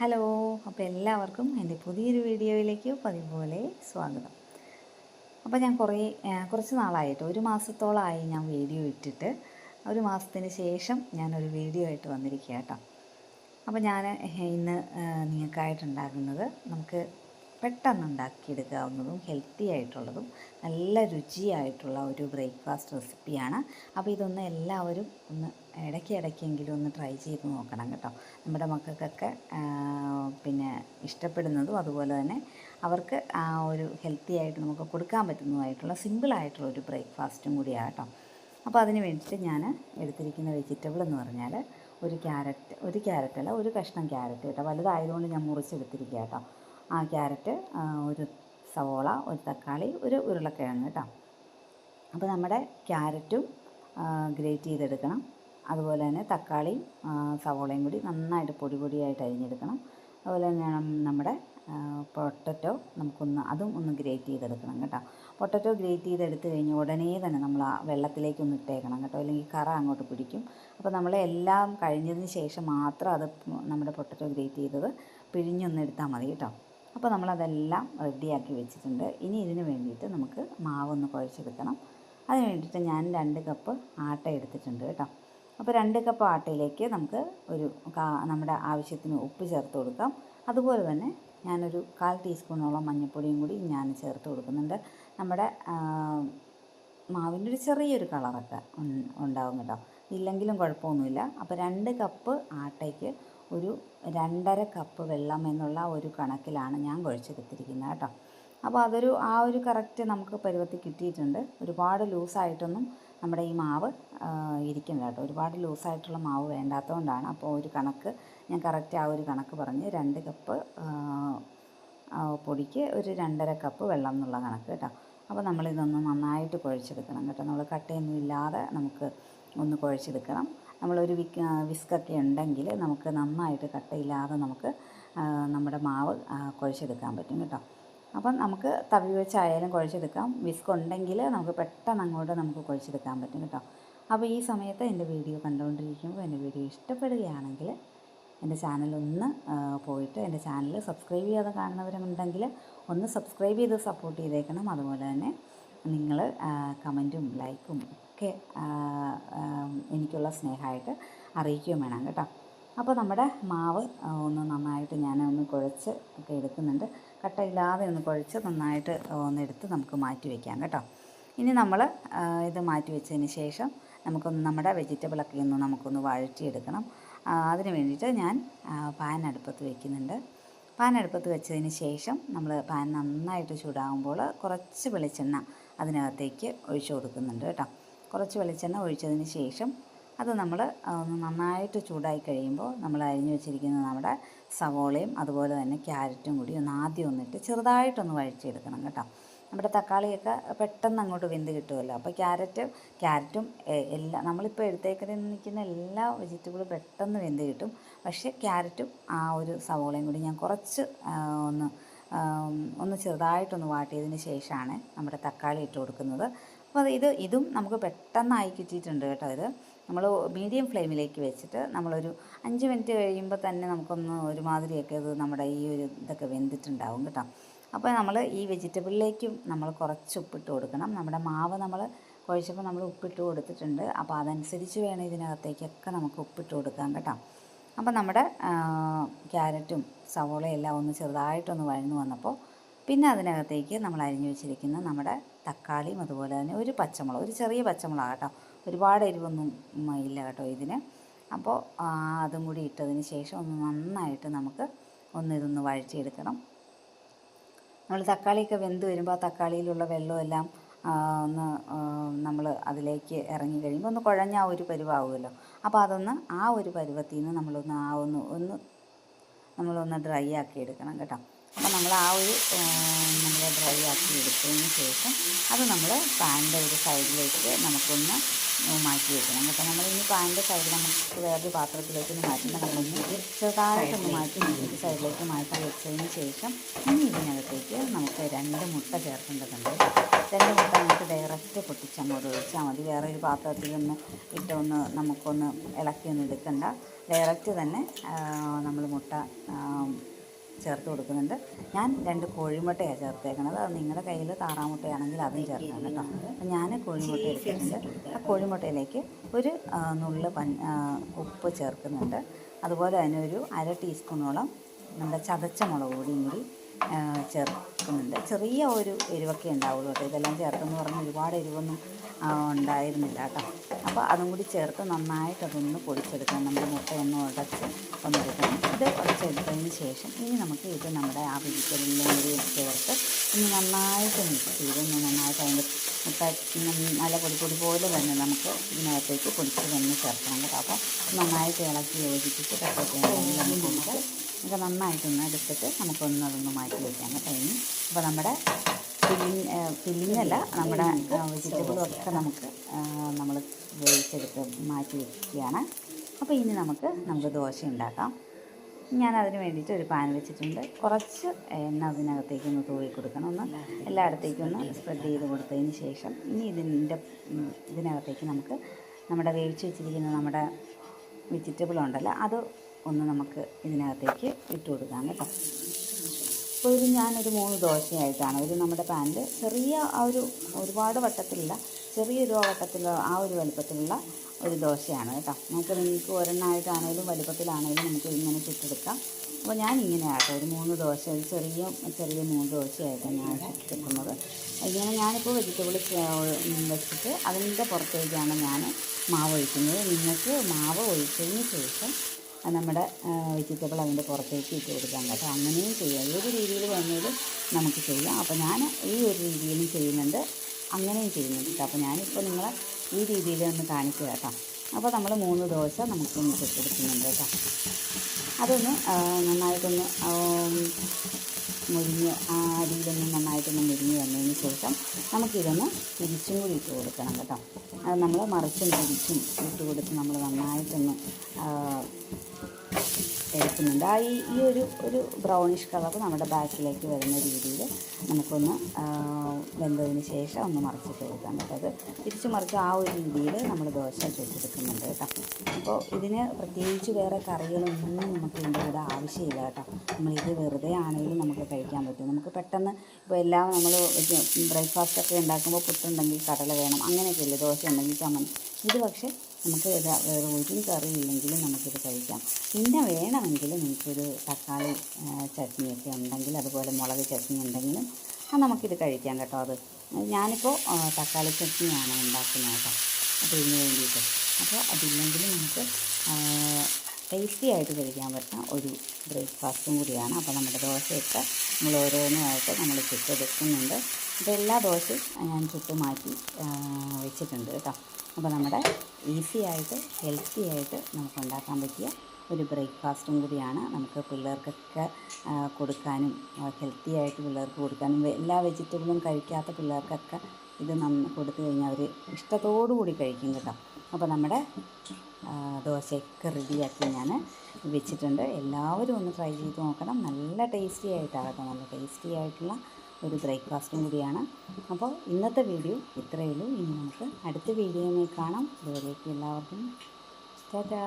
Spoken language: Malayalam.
ഹലോ അപ്പോൾ എല്ലാവർക്കും എന്റെ പുതിയൊരു വീഡിയോയിലേക്ക് പതിപോലെ സ്വാഗതം. അപ്പോൾ ഞാൻ കുറേ കുറച്ച് നാളായിട്ട് ഒരു മാസത്തോളമായി ഞാൻ വീഡിയോ ഇട്ടിട്ട് ഒരു മാസത്തിന് ശേഷം ഞാനൊരു വീഡിയോ ആയിട്ട് വന്നിരിക്കുക കേട്ടോ അപ്പോൾ ഞാൻ ഇന്ന് നിങ്ങൾക്കായിട്ട് നിങ്ങൾക്കായിട്ടുണ്ടാക്കുന്നത് നമുക്ക് പെട്ടെന്ന് ഉണ്ടാക്കിയെടുക്കാവുന്നതും ഹെൽത്തി ആയിട്ടുള്ളതും നല്ല രുചിയായിട്ടുള്ള ഒരു ബ്രേക്ക്ഫാസ്റ്റ് റെസിപ്പിയാണ്. അപ്പോൾ ഇതൊന്ന് എല്ലാവരും ഒന്ന് ഇടയ്ക്ക് ഇടയ്ക്കെങ്കിലും ഒന്ന് ട്രൈ ചെയ്ത് നോക്കണം കേട്ടോ. നമ്മുടെ മക്കൾക്കൊക്കെ പിന്നെ ഇഷ്ടപ്പെടുന്നതും അതുപോലെ തന്നെ അവർക്ക് ആ ഒരു ഹെൽത്തി ആയിട്ട് നമുക്ക് കൊടുക്കാൻ പറ്റുന്നതായിട്ടുള്ള സിമ്പിളായിട്ടുള്ള ഒരു ബ്രേക്ക്ഫാസ്റ്റും കൂടിയാണ് കേട്ടോ. അപ്പോൾ അതിന് വേണ്ടിയിട്ട് ഞാൻ എടുത്തിരിക്കുന്ന വെജിറ്റബിൾ എന്ന് പറഞ്ഞാൽ ഒരു ക്യാരറ്റ് ഒരു ക്യാരറ്റ് അല്ല ഒരു കഷ്ണം ക്യാരറ്റ് കേട്ടോ. വലുതായതുകൊണ്ട് ഞാൻ മുറിച്ചെടുത്തിരിക്കുക കേട്ടോ. ആ ക്യാരറ്റ് ഒരു സവോള ഒരു തക്കാളി ഒരു ഉരുളക്കിഴങ്ങ് കേട്ടോ. അപ്പോൾ നമ്മുടെ ക്യാരറ്റും ഗ്രേറ്റ് ചെയ്തെടുക്കണം. അതുപോലെ തന്നെ തക്കാളി സവോളയും കൂടി നന്നായിട്ട് പൊടി പൊടിയായിട്ട് അരിഞ്ഞെടുക്കണം. അതുപോലെ തന്നെ നമ്മുടെ പൊട്ടറ്റോ നമുക്കൊന്ന് അതും ഒന്ന് ഗ്രേറ്റ് ചെയ്തെടുക്കണം കേട്ടോ. പൊട്ടറ്റോ ഗ്രേറ്റ് ചെയ്തെടുത്ത് കഴിഞ്ഞ് ഉടനെ തന്നെ നമ്മൾ ആ വെള്ളത്തിലേക്ക് ഒന്ന് ഇട്ടേക്കണം കേട്ടോ. അല്ലെങ്കിൽ കറ അങ്ങോട്ട് പിടിക്കും. അപ്പോൾ നമ്മൾ എല്ലാം കഴിഞ്ഞതിന് ശേഷം മാത്രം അത് നമ്മുടെ പൊട്ടറ്റോ ഗ്രേറ്റ് ചെയ്തത് പിഴിഞ്ഞൊന്ന് എടുത്താൽ മതി കേട്ടോ. അപ്പോൾ നമ്മളതെല്ലാം റെഡിയാക്കി വെച്ചിട്ടുണ്ട്. ഇനി ഇതിന് വേണ്ടിയിട്ട് നമുക്ക് മാവൊന്ന് കുഴച്ചെടുക്കണം. അതിന് വേണ്ടിയിട്ട് ഞാൻ രണ്ട് കപ്പ് ആട്ട എടുത്തിട്ടുണ്ട് കേട്ടോ. അപ്പോൾ രണ്ട് കപ്പ് ആട്ടയിലേക്ക് നമുക്ക് ഒരു നമ്മുടെ ആവശ്യത്തിന് ഉപ്പ് ചേർത്ത് കൊടുക്കാം. അതുപോലെ തന്നെ ഞാനൊരു കാൽ ടീസ്പൂണോളം മഞ്ഞൾപ്പൊടിയും കൂടി ഞാൻ ചേർത്ത് കൊടുക്കുന്നുണ്ട്. നമ്മുടെ മാവിന്റെ ഒരു ചെറിയൊരു കളറൊക്കെ ഉണ്ടാവും കേട്ടോ. ഇല്ലെങ്കിലും കുഴപ്പമൊന്നുമില്ല. അപ്പോൾ രണ്ട് കപ്പ് ആട്ടയ്ക്ക് ഒരു രണ്ടര കപ്പ് വെള്ളം എന്നുള്ള ഒരു കണക്കിലാണ് ഞാൻ കുഴച്ചെടുത്തിരിക്കുന്നത് കേട്ടോ. അപ്പോൾ അതൊരു ആ ഒരു കറക്റ്റ് നമുക്ക് പരുവത്തിൽ കിട്ടിയിട്ടുണ്ട്. ഒരുപാട് ലൂസായിട്ടൊന്നും നമ്മുടെ ഈ മാവ് ഇരിക്കുന്നത് കേട്ടോ. ഒരുപാട് ലൂസായിട്ടുള്ള മാവ് വേണ്ടാത്തതുകൊണ്ടാണ്. അപ്പോൾ ഒരു കണക്ക് ഞാൻ കറക്റ്റ് ആ ഒരു കണക്ക് പറഞ്ഞ് രണ്ട് കപ്പ് പൊടിക്ക് ഒരു രണ്ടര കപ്പ് വെള്ളം എന്നുള്ള കണക്ക് കേട്ടോ. അപ്പോൾ നമ്മളിതൊന്ന് നന്നായിട്ട് കുഴച്ചെടുക്കണം കേട്ടോ. നമ്മൾ കട്ടയൊന്നും ഇല്ലാതെ നമുക്ക് ഒന്ന് കുഴച്ചെടുക്കണം. നമ്മളൊരു വിക്ക് വിസ്കൊക്കെ ഉണ്ടെങ്കിൽ നമുക്ക് നന്നായിട്ട് കട്ടയില്ലാതെ നമുക്ക് നമ്മുടെ മാവ് കുഴച്ചെടുക്കാൻ പറ്റും കേട്ടോ. അപ്പം നമുക്ക് തവി വെച്ചായാലും കുഴച്ചെടുക്കാം. വിസ്ക് ഉണ്ടെങ്കിൽ നമുക്ക് പെട്ടെന്ന് അങ്ങോട്ട് നമുക്ക് കുഴച്ചെടുക്കാൻ പറ്റും കേട്ടോ. അപ്പോൾ ഈ സമയത്ത് എന്റെ വീഡിയോ കണ്ടുകൊണ്ടിരിക്കുമ്പോൾ എന്റെ വീഡിയോ ഇഷ്ടപ്പെടുകയാണെങ്കിൽ എന്റെ ചാനൽ ഒന്ന് പോയിട്ട് എന്റെ ചാനൽ സബ്സ്ക്രൈബ് ചെയ്യാതെ കാണുന്നവരുണ്ടെങ്കിൽ ഒന്ന് സബ്സ്ക്രൈബ് ചെയ്ത് സപ്പോർട്ട് ചെയ്തേക്കണം. അതുപോലെ തന്നെ നിങ്ങൾ കമന്റും ലൈക്കും ഒക്കെ എനിക്കുള്ള സ്നേഹമായിട്ട് അറിയിക്കുകയും വേണം കേട്ടോ. അപ്പോൾ നമ്മുടെ മാവ് ഒന്ന് നന്നായിട്ട് ഞാൻ ഒന്ന് കുഴച്ച് ഒക്കെ എടുക്കുന്നുണ്ട്. കട്ടയില്ലാതെ ഒന്ന് കുഴച്ച് നന്നായിട്ട് ഒന്നെടുത്ത് നമുക്ക് മാറ്റി വയ്ക്കാം കേട്ടോ. ഇനി നമ്മൾ ഇത് മാറ്റി വെച്ചതിന് ശേഷം നമുക്കൊന്ന് നമ്മുടെ വെജിറ്റബിളൊക്കെ ഒന്ന് നമുക്കൊന്ന് വഴറ്റിയെടുക്കണം. അതിന് വേണ്ടിയിട്ട് ഞാൻ പാൻ അടുപ്പത്ത് വയ്ക്കുന്നുണ്ട് പാൻ അടുപ്പത്ത് വെച്ചതിന് ശേഷം നമ്മൾ പാൻ നന്നായിട്ട് ചൂടാകുമ്പോൾ കുറച്ച് വെളിച്ചെണ്ണ അതിനകത്തേക്ക് ഒഴിച്ചു കൊടുക്കുന്നുണ്ട് കേട്ടോ. കുറച്ച് വെളിച്ചെണ്ണ ഒഴിച്ചതിന് ശേഷം അത് നമ്മൾ ഒന്ന് നന്നായിട്ട് ചൂടായി കഴിയുമ്പോൾ നമ്മൾ അരിഞ്ഞു വെച്ചിരിക്കുന്ന നമ്മുടെ സവോളയും അതുപോലെ തന്നെ ക്യാരറ്റും കൂടി ഒന്ന് ആദ്യം ഒന്നിട്ട് ചെറുതായിട്ടൊന്ന് വഴിച്ചെടുക്കണം കേട്ടോ. നമ്മുടെ തക്കാളിയൊക്കെ പെട്ടെന്ന് അങ്ങോട്ട് വെന്ത് കിട്ടുമല്ലോ അപ്പോൾ ക്യാരറ്റ് ക്യാരറ്റും എല്ലാം നമ്മളിപ്പോൾ എടുത്തേക്കുന്ന നിൽക്കുന്ന എല്ലാ വെജിറ്റബിളും പെട്ടെന്ന് വെന്ത് കിട്ടും. പക്ഷേ ക്യാരറ്റും ആ ഒരു സവോളയും കൂടി ഞാൻ കുറച്ച് ഒന്ന് ഒന്ന് ചെറുതായിട്ടൊന്ന് വാട്ടിയതിന് ശേഷമാണ് നമ്മുടെ തക്കാളി ഇട്ട് കൊടുക്കുന്നത്. അപ്പോൾ ഇത് ഇതും നമുക്ക് പെട്ടെന്നായി കിട്ടിയിട്ടുണ്ട് കേട്ടോ ഇത്. നമ്മൾ മീഡിയം ഫ്ലെയിമിലേക്ക് വെച്ചിട്ട് നമ്മളൊരു അഞ്ച് മിനിറ്റ് കഴിയുമ്പോൾ തന്നെ നമുക്കൊന്ന് ഒരുമാതിരിയൊക്കെ ഇത് നമ്മുടെ ഈ ഒരു ഇതൊക്കെ വെന്തിട്ടുണ്ടാവും കേട്ടോ. അപ്പോൾ നമ്മൾ ഈ വെജിറ്റബിളിലേക്കും നമ്മൾ കുറച്ച് ഉപ്പിട്ട് കൊടുക്കണം. നമ്മുടെ മാവ് നമ്മൾ കുഴച്ചപ്പോൾ നമ്മൾ ഉപ്പിട്ട് കൊടുത്തിട്ടുണ്ട്. അപ്പോൾ അതനുസരിച്ച് വേണം ഇതിനകത്തേക്കൊക്കെ നമുക്ക് ഉപ്പിട്ട് കൊടുക്കാൻ കേട്ടോ. അപ്പോൾ നമ്മുടെ ക്യാരറ്റും സവോളയും എല്ലാം ഒന്ന് ചെറുതായിട്ടൊന്ന് വഴന്നു വന്നപ്പോൾ പിന്നെ അതിനകത്തേക്ക് നമ്മൾ അരിഞ്ഞു വെച്ചിരിക്കുന്ന നമ്മുടെ തക്കാളിയും അതുപോലെ തന്നെ ഒരു പച്ചമുളക് ഒരു ചെറിയ പച്ചമുളക് കേട്ടോ. ഒരുപാട് എരിവൊന്നും ഇല്ല കേട്ടോ ഇതിന്. അപ്പോൾ അതും കൂടി ഇട്ടതിന് ശേഷം ഒന്ന് നന്നായിട്ട് നമുക്ക് ഒന്ന് ഇതൊന്ന് വഴറ്റിയെടുക്കണം. നമ്മൾ തക്കാളിയൊക്കെ വെന്ത് വരുമ്പോൾ ആ തക്കാളിയിലുള്ള വെള്ളമെല്ലാം ഒന്ന് നമ്മൾ അതിലേക്ക് ഇറങ്ങി കഴിയുമ്പോൾ ഒന്ന് കുഴഞ്ഞ ആ ഒരു പരുവാകുമല്ലോ അപ്പോൾ അതൊന്ന് ആ ഒരു പരുവത്തിൽ നിന്ന് നമ്മളൊന്ന് ആ ഒന്ന് ഒന്ന് നമ്മളൊന്ന് ഡ്രൈ ആക്കി എടുക്കണം കേട്ടോ. അപ്പോൾ നമ്മൾ ആ ഒരു നമ്മൾ ഡ്രൈ ആക്കി എടുത്തതിന് ശേഷം അത് നമ്മൾ പാനിന്റെ ഒരു സൈഡിലേക്ക് നമുക്കൊന്ന് മാറ്റി വെക്കണം. കേട്ടോ. നമ്മൾ ഇനി പാനിന്റെ സൈഡിൽ നമുക്ക് വേറൊരു പാത്രത്തിലേക്ക് ഒന്ന് മാറ്റുമ്പോൾ നമ്മളൊന്ന് ചെറുതായിട്ടൊന്ന് മാറ്റി നമുക്ക് സൈഡിലേക്ക് മാറ്റി വെച്ചതിന് ശേഷം ഇനി ഇതിനകത്തേക്ക് നമുക്ക് രണ്ട് മുട്ട ചേർക്കേണ്ടതുണ്ട്. രണ്ട് മുട്ട നമുക്ക് ഡയറക്റ്റ് പൊട്ടിച്ചങ്ങോട്ട് ഒഴിച്ചാൽ മതി. വേറെ ഒരു പാത്രത്തിൽ ഒന്ന് ഇട്ടൊന്ന് നമുക്കൊന്ന് ഇളക്കിയൊന്നും എടുക്കണ്ട. ഡയറക്റ്റ് തന്നെ നമ്മൾ മുട്ട ചേർത്ത് കൊടുക്കുന്നുണ്ട്. ഞാൻ രണ്ട് കോഴിമുട്ടയാണ് ചേർത്തേക്കണത്. അത് നിങ്ങളുടെ കയ്യിൽ താറാമുട്ടയാണെങ്കിൽ അതും ചേർക്കാം കേട്ടോ. അപ്പം ഞാൻ കോഴിമുട്ട എടുത്തിട്ടുണ്ട്. ആ കോഴിമുട്ടയിലേക്ക് ഒരു നുള്ള് പൻ ഉപ്പ് ചേർക്കുന്നുണ്ട്. അതുപോലെ തന്നെ ഒരു അര ടീസ്പൂണോളം നമ്മുടെ ചതച്ച മുളക് പൊടിയും കൂടി ചേർക്കുന്നുണ്ട്. ചെറിയ ഒരു എരിവൊക്കെ ഉണ്ടാവുള്ളൂ കേട്ടോ. ഇതെല്ലാം ചേർത്തെന്ന് പറഞ്ഞ് ഒരുപാട് എരിവൊന്നും ഉണ്ടായിരുന്നില്ല കേട്ടോ. അപ്പോൾ അതും കൂടി ചേർത്ത് നന്നായിട്ട് അതൊന്ന് പൊടിച്ചെടുക്കണം നമ്മുടെ മുട്ട ഒന്ന് ഉടച്ച് ഒന്നെടുക്കണം ഇത് ഉടച്ചെടുത്തതിന് ശേഷം ഇനി നമുക്ക് ഇത് നമ്മുടെ ആ വെജിറ്റബിളിലും കൂടി ചേർത്ത് ഇനി നന്നായിട്ട് മിക്സ് ചെയ്ത് ഒന്ന് നന്നായിട്ട് അതിന്റെ മുട്ട നല്ല പൊടി പൊടി പോലെ തന്നെ നമുക്ക് ഇതിനകത്തേക്ക് പൊടിച്ച് തന്നെ ചേർക്കണം കേട്ടോ. അപ്പോൾ നന്നായിട്ട് ഇളക്കി യോജിപ്പിച്ച് കട്ടൊക്കെ നമുക്ക് നന്നായിട്ടൊന്ന് എടുത്തിട്ട് നമുക്കൊന്ന് അതൊന്ന് മാറ്റി വയ്ക്കാം കേട്ടോ ഇനി. അപ്പോൾ നമ്മുടെ ഫില്ലിങ് ഫില്ലിങ് അല്ല നമ്മുടെ വെജിറ്റബിളും ഒക്കെ നമുക്ക് നമ്മൾ വേവിച്ചെടുത്ത് മാറ്റി വയ്ക്കുകയാണ് അപ്പോൾ ഇനി നമുക്ക് നമുക്ക് ദോശ ഉണ്ടാക്കാം ഞാൻ അതിന് വേണ്ടിയിട്ട് ഒരു പാൻ വെച്ചിട്ടുണ്ട്. കുറച്ച് എണ്ണ അതിനകത്തേക്ക് ഒന്ന് തൂവി കൊടുക്കണം. ഒന്ന് എല്ലായിടത്തേക്കും ഒന്ന് സ്പ്രെഡ് ചെയ്ത് കൊടുത്തതിന് ശേഷം ഇനി ഇതിന്റെ ഇതിനകത്തേക്ക് നമുക്ക് നമ്മുടെ വേവിച്ച് വെച്ചിരിക്കുന്ന നമ്മുടെ വെജിറ്റബിൾ ഉണ്ടല്ലോ അത് ഒന്ന് നമുക്ക് ഇതിനകത്തേക്ക് ഇട്ട് കൊടുക്കാം കേട്ടോ. അപ്പോൾ ഇത് ഞാനൊരു മൂന്ന് ദോശയായിട്ടാണ്. ഒരു നമ്മുടെ പാനിൽ ചെറിയ ആ ഒരു ഒരുപാട് വട്ടത്തിലുള്ള ചെറിയൊരു വട്ടത്തിൽ ആ ഒരു വലുപ്പത്തിലുള്ള ഒരു ദോശയാണ് കേട്ടോ. നമുക്ക് നിങ്ങൾക്ക് ഒരെണ്ണമായിട്ടാണേലും വലുപ്പത്തിലാണേലും നമുക്ക് ഇങ്ങനെ ചുട്ടെടുക്കാം. അപ്പോൾ ഞാൻ ഇങ്ങനെയാട്ടോ ഒരു മൂന്ന് ദോശ ഒരു ചെറിയ ചെറിയ മൂന്ന് ദോശയായിട്ടാണ് ഞാൻ ചുട്ടെടുക്കുന്നത്. ഇങ്ങനെ ഞാനിപ്പോൾ വെജിറ്റബിൾ വെച്ചിട്ട് അതിന്റെ പുറത്തേക്കാണ് ഞാൻ മാവ് ഒഴിക്കുന്നത്. നിങ്ങൾക്ക് മാവ് ഒഴിച്ചതിന് ശേഷം നമ്മുടെ വെജിറ്റബിൾ അതിന്റെ പുറത്തേക്ക് ഇട്ട് കൊടുക്കാം കേട്ടോ. അങ്ങനെയും ചെയ്യാം. ഏത് രീതിയിൽ വേണമെങ്കിലും നമുക്ക് ചെയ്യാം. അപ്പോൾ ഞാൻ ഈ ഒരു രീതിയിലും ചെയ്യുന്നുണ്ട്. അങ്ങനെയും ചെയ്യുന്നുണ്ട് കേട്ടോ. അപ്പോൾ ഞാനിപ്പോൾ നിങ്ങളെ ഈ രീതിയിൽ ഒന്ന് കാണിച്ചു കേട്ടോ. അപ്പോൾ നമ്മൾ മൂന്ന് ദോശ നമുക്കൊന്ന് കൊടുക്കുന്നുണ്ട് കേട്ടോ. അതൊന്ന് നന്നായിട്ടൊന്ന് മുരിഞ്ഞ് ആ അടിയിലൊന്ന് നന്നായിട്ടൊന്ന് മുരിഞ്ഞ് വന്നതിന് ശേഷം നമുക്കിതൊന്ന് തിരിച്ചും കൂടി ഇട്ട് കൊടുക്കണം കേട്ടോ. അത് നമ്മൾ മറിച്ചും തിരിച്ചും ഇട്ട് കൊടുത്ത് നമ്മൾ നന്നായിട്ടൊന്ന് എടുക്കുന്നുണ്ട്. ആ ഈ ഈ ഒരു ഒരു ബ്രൗണിഷ് കളർ നമ്മുടെ ബാക്കിലേക്ക് വരുന്ന രീതിയിൽ നമുക്കൊന്ന് വെന്തതിന് ശേഷം ഒന്ന് മറിച്ചിട്ട് കൊടുക്കാം കേട്ടോ. അത് തിരിച്ചു മറിച്ച് ആ ഒരു രീതിയിൽ നമ്മൾ ദോശ ചുട്ടെടുക്കുന്നുണ്ട് കേട്ടോ. അപ്പോൾ ഇതിന് പ്രത്യേകിച്ച് വേറെ കറികളൊന്നും നമുക്ക് ഇതിന്റെ കൂടെ ആവശ്യമില്ല കേട്ടോ. നമ്മളിത് വെറുതെ ആണെങ്കിലും നമുക്ക് കഴിക്കാൻ പറ്റും. നമുക്ക് പെട്ടെന്ന് ഇപ്പോൾ എല്ലാം നമ്മൾ ബ്രേക്ക്ഫാസ്റ്റ് ഒക്കെ ഉണ്ടാക്കുമ്പോൾ പുട്ടുണ്ടെങ്കിൽ കടല വേണം അങ്ങനെയൊക്കെ ഇല്ലേ ദോശ ഉണ്ടെങ്കിൽ ചമ്മന്തി. ഇത് പക്ഷേ നമുക്ക് വേറെ ഒരു കറി ഇല്ലെങ്കിലും നമുക്കിത് കഴിക്കാം. പിന്നെ വേണമെങ്കിൽ നിങ്ങൾക്കൊരു തക്കാളി ചട്നിയൊക്കെ ഉണ്ടെങ്കിൽ അതുപോലെ മുളക് ചട്നി ഉണ്ടെങ്കിലും ആ നമുക്കിത് കഴിക്കാം കേട്ടോ അത്. ഞാനിപ്പോൾ തക്കാളി ചട്നിയാണ് ഉണ്ടാക്കുന്നത് കേട്ടോ. അപ്പോൾ ഇതിന് വേണ്ടിയിട്ട്. അപ്പോൾ അതില്ലെങ്കിൽ നമുക്ക് ടേസ്റ്റി ആയിട്ട് കഴിക്കാൻ പറ്റുന്ന ഒരു ബ്രേക്ക്ഫാസ്റ്റും കൂടിയാണ്. അപ്പോൾ നമ്മുടെ ദോശയൊക്കെ നമ്മൾ ഓരോന്നായിട്ട് നമ്മൾ ചുട്ടെടുക്കുന്നുണ്ട്. അപ്പോൾ എല്ലാ ദോശയും ഞാൻ ചുട്ട് മാറ്റി വെച്ചിട്ടുണ്ട് കേട്ടോ. അപ്പോൾ നമ്മുടെ ഈസി ആയിട്ട് ഹെൽത്തി ആയിട്ട് നമുക്ക് ഉണ്ടാക്കാൻ പറ്റിയ ഒരു ബ്രേക്ക്ഫാസ്റ്റും കൂടിയാണ് നമുക്ക് പിള്ളേർക്കൊക്കെ കൊടുക്കാനും ഹെൽത്തി ആയിട്ട് പിള്ളേർക്ക് കൊടുക്കാനും എല്ലാ വെജിറ്റബിളും കഴിക്കാത്ത പിള്ളേർക്കൊക്കെ ഇത് നന്ന് കൊടുത്തു കഴിഞ്ഞാൽ അവർ ഇഷ്ടത്തോടു കൂടി കഴിക്കും കേട്ടോ. അപ്പോൾ നമ്മുടെ ദോശയൊക്കെ റെഡിയാക്കി ഞാൻ വെച്ചിട്ടുണ്ട്. എല്ലാവരും ഒന്ന് ട്രൈ ചെയ്ത് നോക്കണം. നല്ല ടേസ്റ്റി ആയിട്ടാണ് കേട്ടോ. നല്ല ടേസ്റ്റി ആയിട്ടുള്ള ഒരു ബ്രേക്ക്ഫാസ്റ്റും കൂടിയാണ്. അപ്പോൾ ഇന്നത്തെ വീഡിയോ ഇത്രയേ ഉള്ളൂ. ഇനി നമുക്ക് അടുത്ത വീഡിയോയിൽ കാണാം. അതുവരേക്കും എല്ലാവർക്കും ടാറ്റാ.